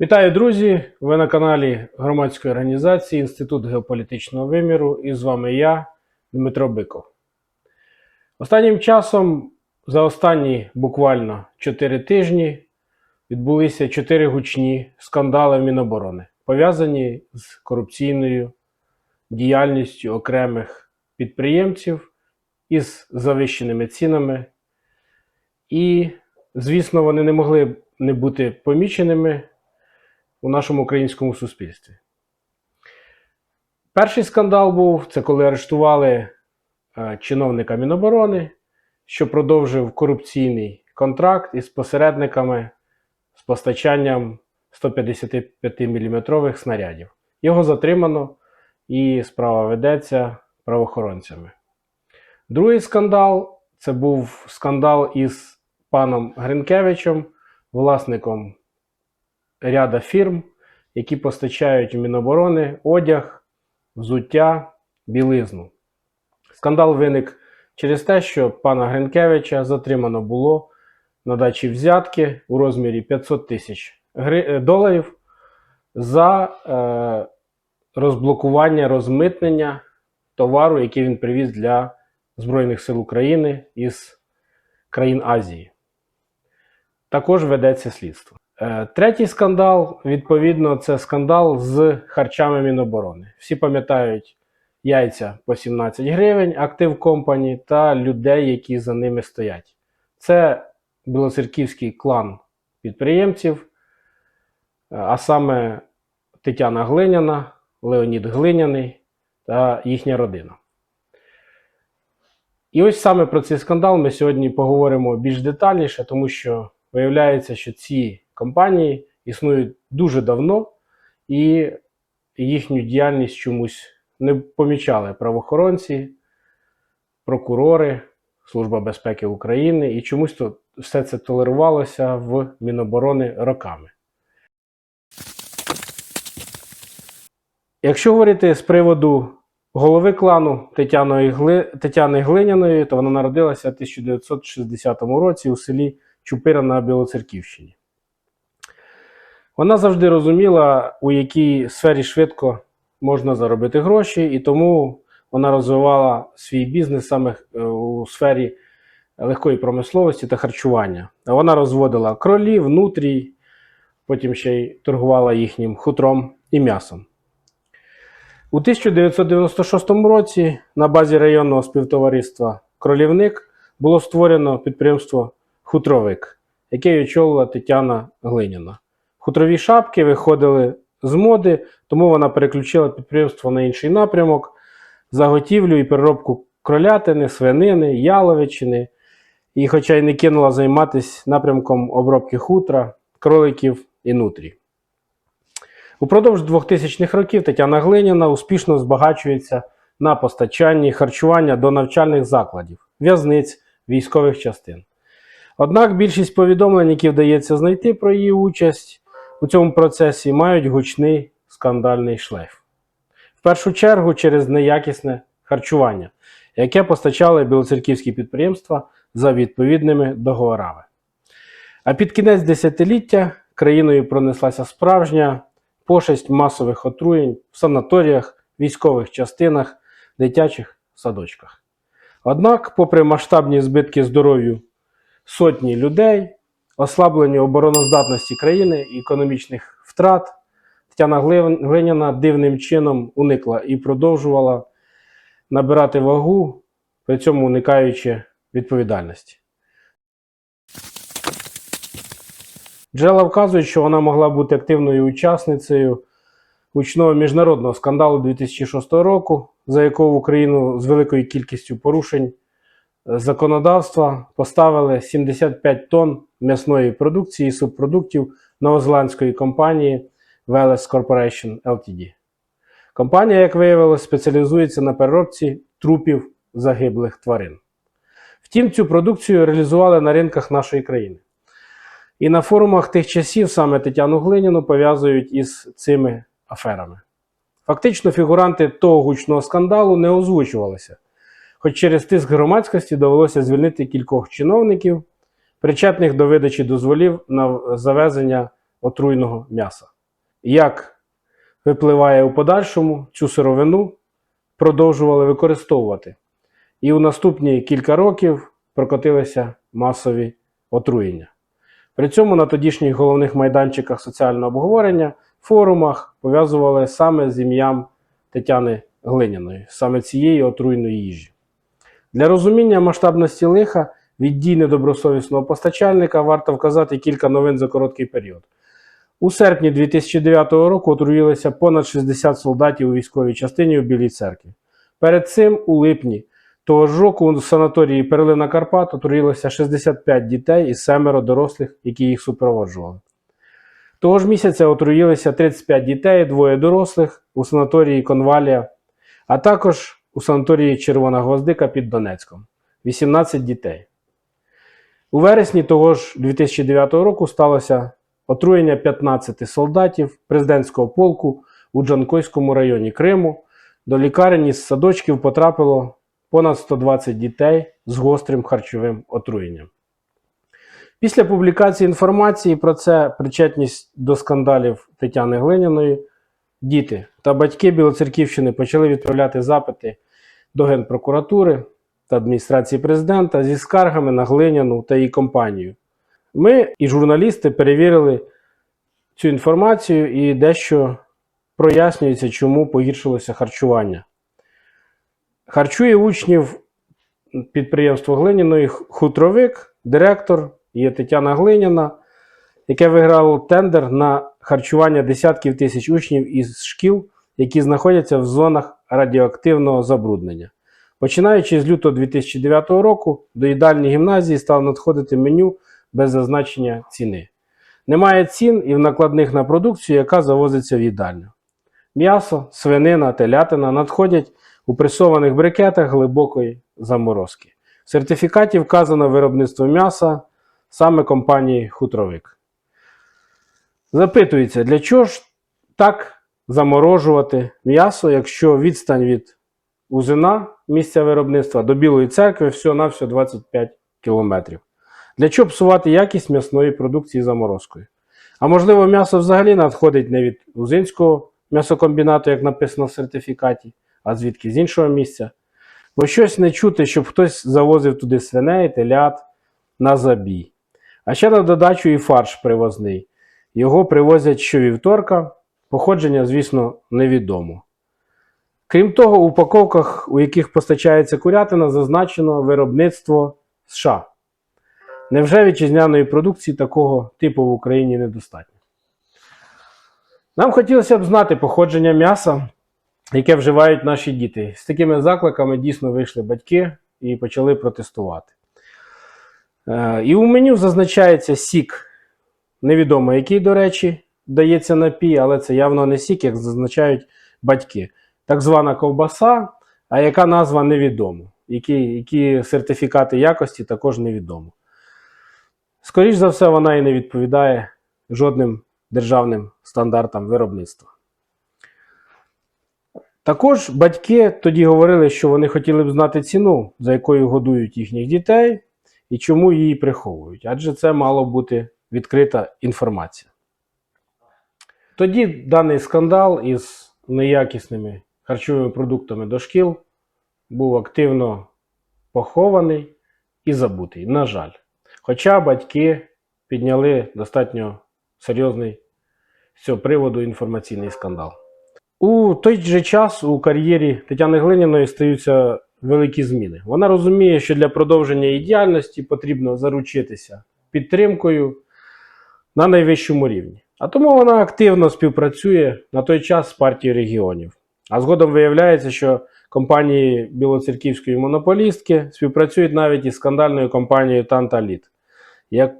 Вітаю, друзі! Ви на каналі громадської організації Інститут геополітичного виміру і з вами я, Дмитро Биков. Останнім часом, за останні буквально 4 тижні, відбулися 4 гучні скандали в Міноборони, пов'язані з корупційною діяльністю окремих підприємців із завищеними цінами. І, звісно, вони не могли не бути поміченими у нашому українському суспільстві. Перший скандал був це коли арештували е, чиновника Міноборони, що продовжив корупційний контракт із посередниками з постачанням 155 мм снарядів. Його затримано і справа ведеться правоохоронцями. Другий скандал це був скандал із паном Гринкевичем, власником ряда фірм, які постачають в Міноборони одяг, взуття, білизну. Скандал виник через те, що пана Гринкевича затримано було на дачі взятки у розмірі 500 тисяч е, доларів за е, розблокування, розмитнення товару, який він привіз для Збройних сил України із країн Азії. Також ведеться слідство. Е, Третій скандал, відповідно, це скандал з харчами Міноборони. Всі пам'ятають яйця по 17 гривень, актив компані та людей, які за ними стоять. Це білоцерківський клан підприємців, е, а саме Тетяна Глиняна, Леонід Глиняний та їхня родина. І ось саме про цей скандал ми сьогодні поговоримо більш детальніше, тому що виявляється, що ці компанії існують дуже давно, і їхню діяльність чомусь не помічали правоохоронці, прокурори, Служба безпеки України, і чомусь то все це толерувалося в Міноборони роками. Якщо говорити з приводу голови клану Тетяної Гли... Тетяни Глиняної, то вона народилася в 1960 році у селі Чупира на Білоцерківщині. Вона завжди розуміла, у якій сфері швидко можна заробити гроші, і тому вона розвивала свій бізнес саме е, у сфері легкої промисловості та харчування. Вона розводила кролів, нутрій, потім ще й торгувала їхнім хутром і м'ясом. У 1996 році на базі районного співтовариства Кролівник було створено підприємство Хутровик, яке очолила Тетяна Глиняна. Хутрові шапки виходили з моди, тому вона переключила підприємство на інший напрямок заготівлю і переробку кролятини, свинини, яловичини. І, хоча й не кинула займатися напрямком обробки хутра, кроликів і нутрій. Упродовж 2000-х років Тетяна Глиняна успішно збагачується на постачанні харчування до навчальних закладів, в'язниць, військових частин. Однак більшість повідомлень, які вдається знайти про її участь у цьому процесі, мають гучний скандальний шлейф. В першу чергу через неякісне харчування, яке постачали білоцерківські підприємства за відповідними договорами. А під кінець десятиліття країною пронеслася справжня пошесть масових отруєнь в санаторіях, військових частинах, дитячих садочках. Однак, попри масштабні збитки здоров'ю сотні людей, ослаблення обороноздатності країни і економічних втрат, Тетяна Глиняна дивним чином уникла і продовжувала набирати вагу, при цьому уникаючи відповідальності. Джерела вказують, що вона могла бути активною учасницею гучного міжнародного скандалу 2006 року, за якого Україну з великою кількістю порушень е, законодавства поставили 75 тонн м'ясної продукції і субпродуктів новозеландської компанії Veles Corporation Ltd. Компанія, як виявилось, спеціалізується на переробці трупів загиблих тварин. Втім, цю продукцію реалізували на ринках нашої країни. І на форумах тих часів саме Тетяну Глиніну пов'язують із цими аферами. Фактично, фігуранти того гучного скандалу не озвучувалися, хоч через тиск громадськості довелося звільнити кількох чиновників, причетних до видачі дозволів на завезення отруйного м'яса. Як випливає у подальшому, цю сировину продовжували використовувати. І у наступні кілька років прокотилися масові отруєння. При цьому на тодішніх головних майданчиках соціального обговорення, форумах пов'язували саме з ім'ям Тетяни Глиняної, саме цієї отруйної їжі. Для розуміння масштабності лиха від дій недобросовісного постачальника варто вказати кілька новин за короткий період. У серпні 2009 року отруїлися понад 60 солдатів у військовій частині у Білій церкві. Перед цим, у липні того ж року, у санаторії Перлина Карпат отруїлося 65 дітей і семеро дорослих, які їх супроводжували. Того ж місяця отруїлися 35 дітей, двоє дорослих у санаторії Конвалія, а також у санаторії Червона Гвоздика під Донецьком 18 дітей. У вересні того ж 2009 року сталося отруєння 15 солдатів президентського полку у Джанкойському районі Криму. До лікарні з садочків потрапило понад 120 дітей з гострим харчовим отруєнням. Після публікації інформації про це причетність до скандалів Тетяни Глиняної, діти та батьки Білоцерківщини почали відправляти запити до Генпрокуратури та адміністрації президента зі скаргами на Глиняну та її компанію. Ми і журналісти перевірили цю інформацію і дещо прояснюється, чому погіршилося харчування. Харчує учнів підприємство Глиняної хутровик, директор є Тетяна Глиняна, яке виграло тендер на харчування десятків тисяч учнів із шкіл, які знаходяться в зонах радіоактивного забруднення. Починаючи з лютого 2009 року, до їдальні гімназії стало надходити меню без зазначення ціни. Немає цін і в накладних на продукцію, яка завозиться в їдальню. М'ясо, свинина, телятина надходять у пресованих брикетах глибокої заморозки. В сертифікаті вказано виробництво м'яса саме компанії Хутровик. Запитується, для чого ж так заморожувати м'ясо, якщо відстань від Узина, місця виробництва, до Білої церкви всього-навсього 25 кілометрів. Для чого псувати якість м'ясної продукції заморозкою? А можливо, м'ясо взагалі надходить не від Узинського м'ясокомбінату, як написано в сертифікаті, а звідки з іншого місця. Бо щось не чути, щоб хтось завозив туди свиней, телят на забій. А ще на додачу і фарш привозний. Його привозять щовівторка, походження, звісно, невідомо. Крім того, у упаковках, у яких постачається курятина, зазначено виробництво США. Невже вітчизняної продукції такого типу в Україні недостатньо? Нам хотілося б знати походження м'яса, яке вживають наші діти. З такими закликами дійсно вийшли батьки і почали протестувати. Е, І у меню зазначається сік, невідомо який, до речі, дається напій, але це явно не сік, як зазначають батьки. Так звана ковбаса, а яка назва невідомо. Які, які сертифікати якості також невідомо. Скоріше за все, вона і не відповідає жодним державним стандартам виробництва. Також батьки тоді говорили, що вони хотіли б знати ціну, за якою годують їхніх дітей і чому її приховують, адже це мало бути відкрита інформація. Тоді даний скандал із неякісними харчовими продуктами до шкіл був активно похований і забутий, на жаль. Хоча батьки підняли достатньо серйозний з цього приводу інформаційний скандал. У той же час у кар'єрі Тетяни Глиняної стаються великі зміни. Вона розуміє, що для продовження її діяльності потрібно заручитися підтримкою на найвищому рівні. А тому вона активно співпрацює на той час з партією регіонів. А згодом виявляється, що компанії білоцерківської монополістки співпрацюють навіть із скандальною компанією Танталіт,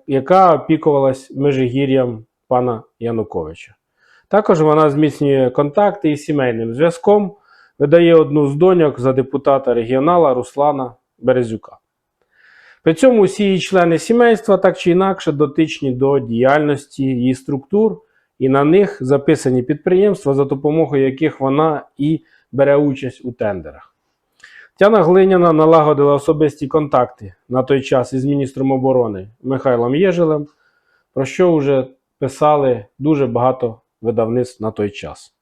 яка опікувалась межигір'ям пана Януковича. Також вона зміцнює контакти із сімейним зв'язком, видає одну з доньок за депутата регіонала Руслана Березюка. При цьому усі її члени сімейства так чи інакше дотичні до діяльності її структур, і на них записані підприємства, за допомогою яких вона і бере участь у тендерах. Тяна Глиняна налагодила особисті контакти на той час із міністром оборони Михайлом Єжелем, про що вже писали дуже багато видавництв на той час.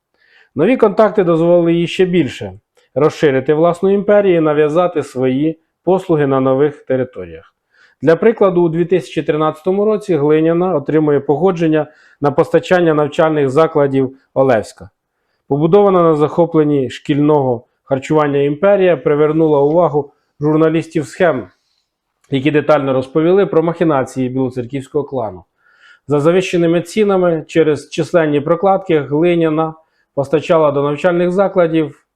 Нові контакти дозволили їй ще більше розширити власну імперію і нав'язати свої послуги на нових територіях. Для прикладу, у 2013 році Глиняна отримує погодження на постачання навчальних закладів Олевська. Побудована на захопленні шкільного харчування імперія привернула увагу журналістів схем, які детально розповіли про махінації білоцерківського клану. За завищеними цінами через численні прокладки Глиняна постачала до навчальних закладів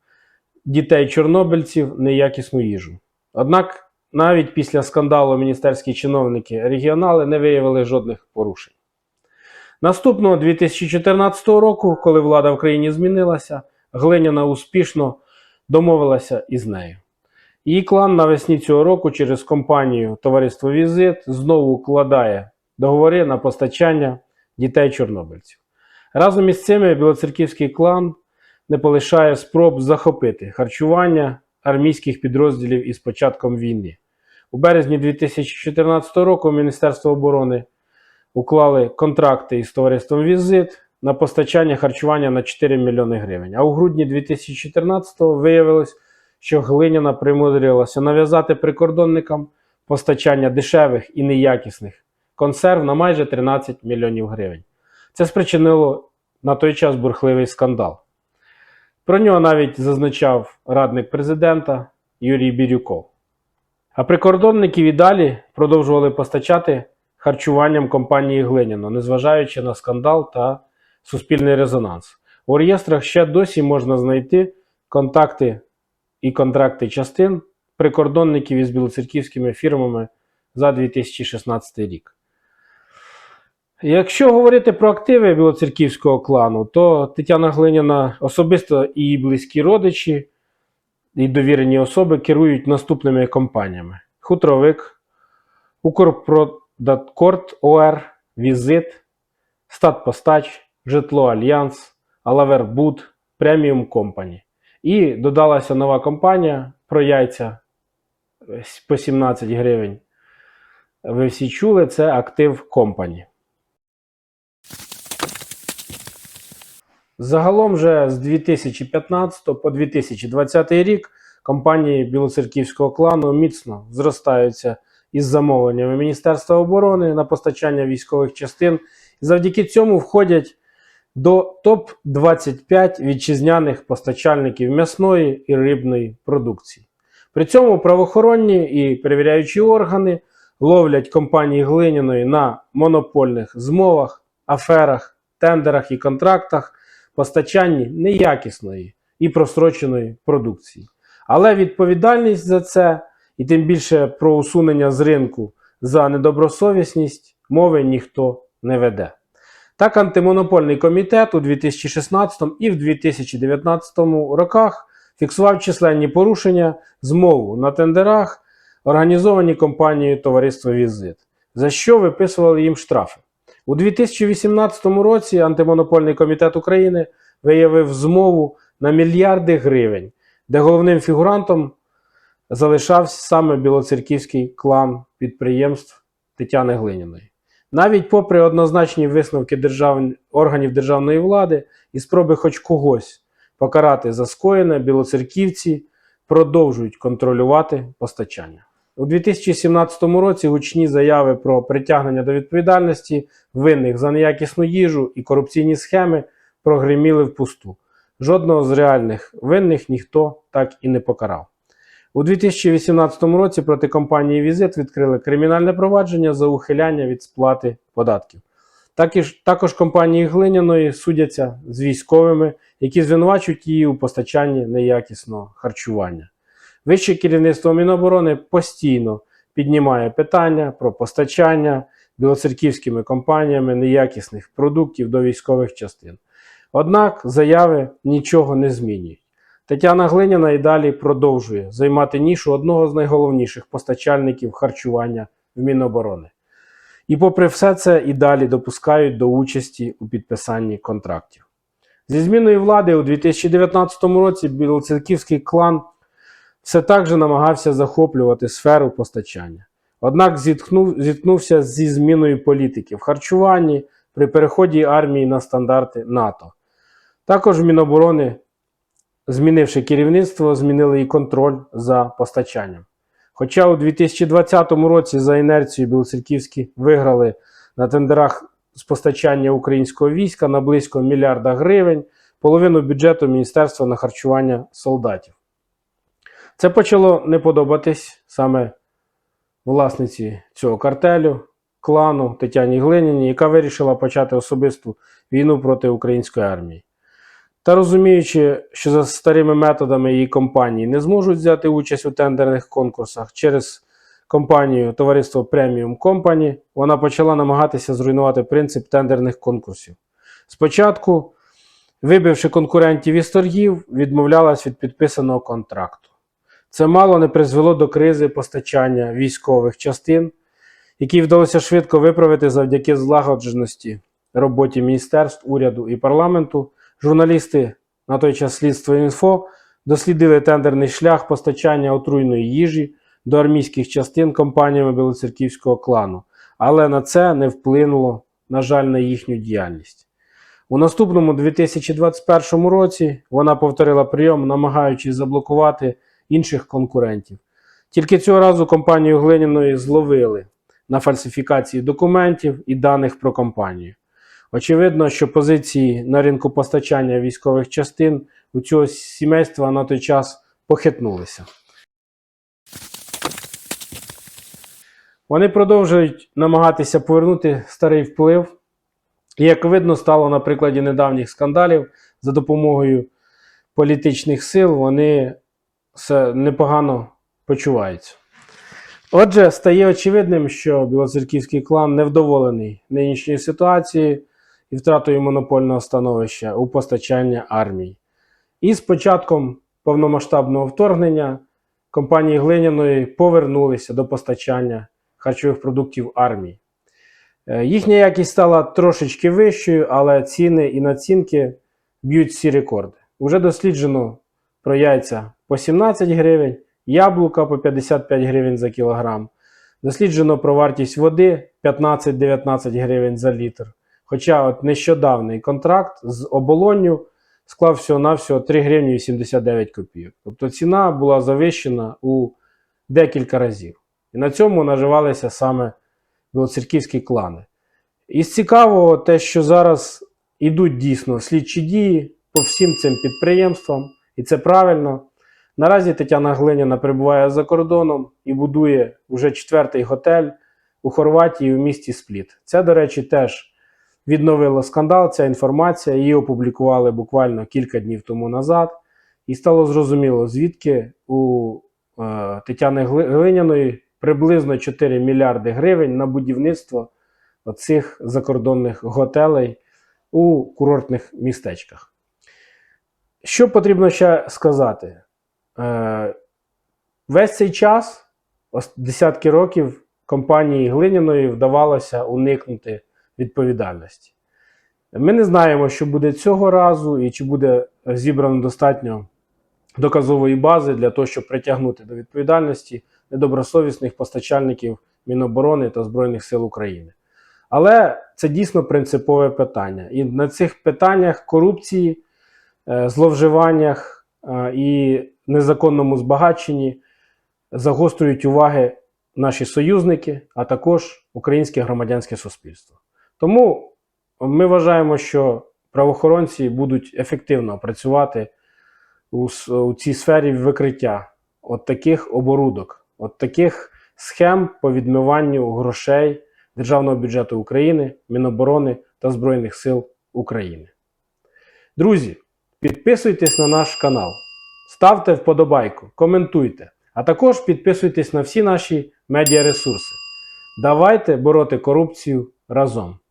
дітей чорнобильців неякісну їжу. Однак навіть після скандалу міністерські чиновники регіонали не виявили жодних порушень. Наступного 2014 року, коли влада в країні змінилася, Глиняна успішно домовилася із нею. Її клан навесні цього року через компанію Товариство Візит знову укладає договори на постачання дітей чорнобильців. Разом із цими білоцерківський клан не полишає спроб захопити харчування армійських підрозділів із початком війни. У березні 2014 року Міністерство оборони уклали контракти із товариством Візит на постачання харчування на 4 мільйони гривень. А у грудні 2014-го виявилось, що Глиняна примудрилася нав'язати прикордонникам постачання дешевих і неякісних консерв на майже 13 мільйонів гривень. Це спричинило на той час бурхливий скандал. Про нього навіть зазначав радник президента Юрій Бірюков. А прикордонників і далі продовжували постачати харчуванням компанії Глиняно, незважаючи на скандал та суспільний резонанс. У реєстрах ще досі можна знайти контакти і контракти частин прикордонників із білоцерківськими фірмами за 2016 рік. Якщо говорити про активи білоцерківського клану, то Тетяна Глиняна особисто і її близькі родичі і довірені особи керують наступними компаніями: Хутровик, Укрпродаткорт ОР, Візит, Статпостач, Житло Альянс, Алавербуд, Преміум Компані. І додалася нова компанія про яйця е, по 17 гривень. Ви всі чули, це Актив Компані. Загалом же з 2015 по 2020 рік компанії Білоцерківського клану міцно зростаються із замовленнями Міністерства оборони на постачання військових частин і завдяки цьому входять до топ-25 вітчизняних постачальників м'ясної і рибної продукції. При цьому правоохоронні і перевіряючі органи ловлять компанії Глиняної на монопольних змовах, аферах, тендерах і контрактах постачанні неякісної і просроченої продукції. Але відповідальність за це, і тим більше про усунення з ринку за недобросовісність мови ніхто не веде. Так, антимонопольний комітет у 2016 і в 2019 роках фіксував численні порушення змову на тендерах, організовані компанією Товариство Візит, за що виписували їм штрафи. У 2018 році Антимонопольний комітет України виявив змову на мільярди гривень, де головним фігурантом залишався саме білоцерківський клан підприємств Тетяни Глиняної. Навіть попри однозначні висновки держав... органів державної влади і спроби хоч когось покарати за скоєне, білоцерківці продовжують контролювати постачання. У 2017 році гучні заяви про притягнення до відповідальності винних за неякісну їжу і корупційні схеми прогриміли в пусту. Жодного з реальних винних ніхто так і не покарав. У 2018 році проти компанії Візит відкрили кримінальне провадження за ухиляння від сплати податків. Також, також компанії Глиняної судяться з військовими, які звинувачують її у постачанні неякісного харчування. Вище керівництво Міноборони постійно піднімає питання про постачання білоцерківськими компаніями неякісних продуктів до військових частин. Однак заяви нічого не змінюють. Тетяна Глиняна і далі продовжує займати нішу одного з найголовніших постачальників харчування в Міноборони. І попри все це і далі допускають до участі у підписанні контрактів. Зі зміною влади у 2019 році білоцерківський клан все так же намагався захоплювати сферу постачання. Однак зіткнув, зіткнувся зі зміною політики в харчуванні, при переході армії на стандарти НАТО. Також Міноборони, змінивши керівництво, змінили і контроль за постачанням. Хоча у 2020 році за інерцією Білоцерківські виграли на тендерах з постачання українського війська на близько мільярда гривень, половину бюджету Міністерства на харчування солдатів. Це почало не подобатись саме власниці цього картелю, клану Тетяні Глиніні, яка вирішила почати особисту війну проти української армії. Та розуміючи, що за старими методами її компанії не зможуть взяти участь у тендерних конкурсах через компанію Товариство Premium Company, вона почала намагатися зруйнувати принцип тендерних конкурсів. Спочатку, вибивши конкурентів із торгів, відмовлялась від підписаного контракту. Це мало не призвело до кризи постачання військових частин, які вдалося швидко виправити завдяки злагодженості роботі міністерств, уряду і парламенту. Журналісти на той час слідства інфо дослідили тендерний шлях постачання отруйної їжі до армійських частин компаніями Білоцерківського клану, але на це не вплинуло, на жаль, на їхню діяльність. У наступному 2021 році вона повторила прийом, намагаючись заблокувати інших конкурентів. Тільки цього разу компанію Глиняної зловили на фальсифікації документів і даних про компанію. Очевидно, що позиції на ринку постачання військових частин у цього сімейства на той час похитнулися. Вони продовжують намагатися повернути старий вплив. І як видно, стало на прикладі недавніх скандалів за допомогою політичних сил, вони непогано почуваються. Отже, стає очевидним, що білоцерківський клан невдоволений нинішньою ситуацією і втратою монопольного становища у постачанні армії. І з початком повномасштабного вторгнення компанії Глиняної повернулися до постачання харчових продуктів армії. Е, Їхня якість стала трошечки вищою, але ціни і націнки б'ють всі рекорди. Уже досліджено про яйця по 17 гривень, яблука по 55 гривень за кілограм. Досліджено про вартість води 15-19 гривень за літр. Хоча от нещодавний контракт з оболонню склав всього-навсього 3 гривні 89 копійок. Тобто ціна була завищена у декілька разів. І на цьому наживалися саме білоцерківські клани. І з цікавого те, що зараз ідуть дійсно слідчі дії по всім цим підприємствам, і це правильно. Наразі Тетяна Глиняна перебуває за кордоном і будує вже четвертий готель у Хорватії у місті Спліт. Це, до речі, теж відновило скандал. Ця інформація її опублікували буквально кілька днів тому назад. І стало зрозуміло, звідки у е, Тетяни Глиняної приблизно 4 мільярди гривень на будівництво цих закордонних готелей у курортних містечках. Що потрібно ще сказати? Е, весь цей час, десятки років, компанії Глиняної вдавалося уникнути відповідальності. Ми не знаємо, що буде цього разу, і чи буде зібрано достатньо доказової бази для того, щоб притягнути до відповідальності недобросовісних постачальників Міноборони та Збройних сил України. Але це дійсно принципове питання. І на цих питаннях корупції, зловживаннях е, і незаконному збагаченні загострюють уваги наші союзники, а також українське громадянське суспільство. Тому ми вважаємо, що правоохоронці будуть ефективно працювати у, у цій сфері викриття от таких оборудок, от таких схем по відмиванню грошей Державного бюджету України, Міноборони та Збройних сил України. Друзі, підписуйтесь на наш канал, ставте вподобайку, коментуйте, а також підписуйтесь на всі наші медіаресурси. Давайте бороти корупцію разом.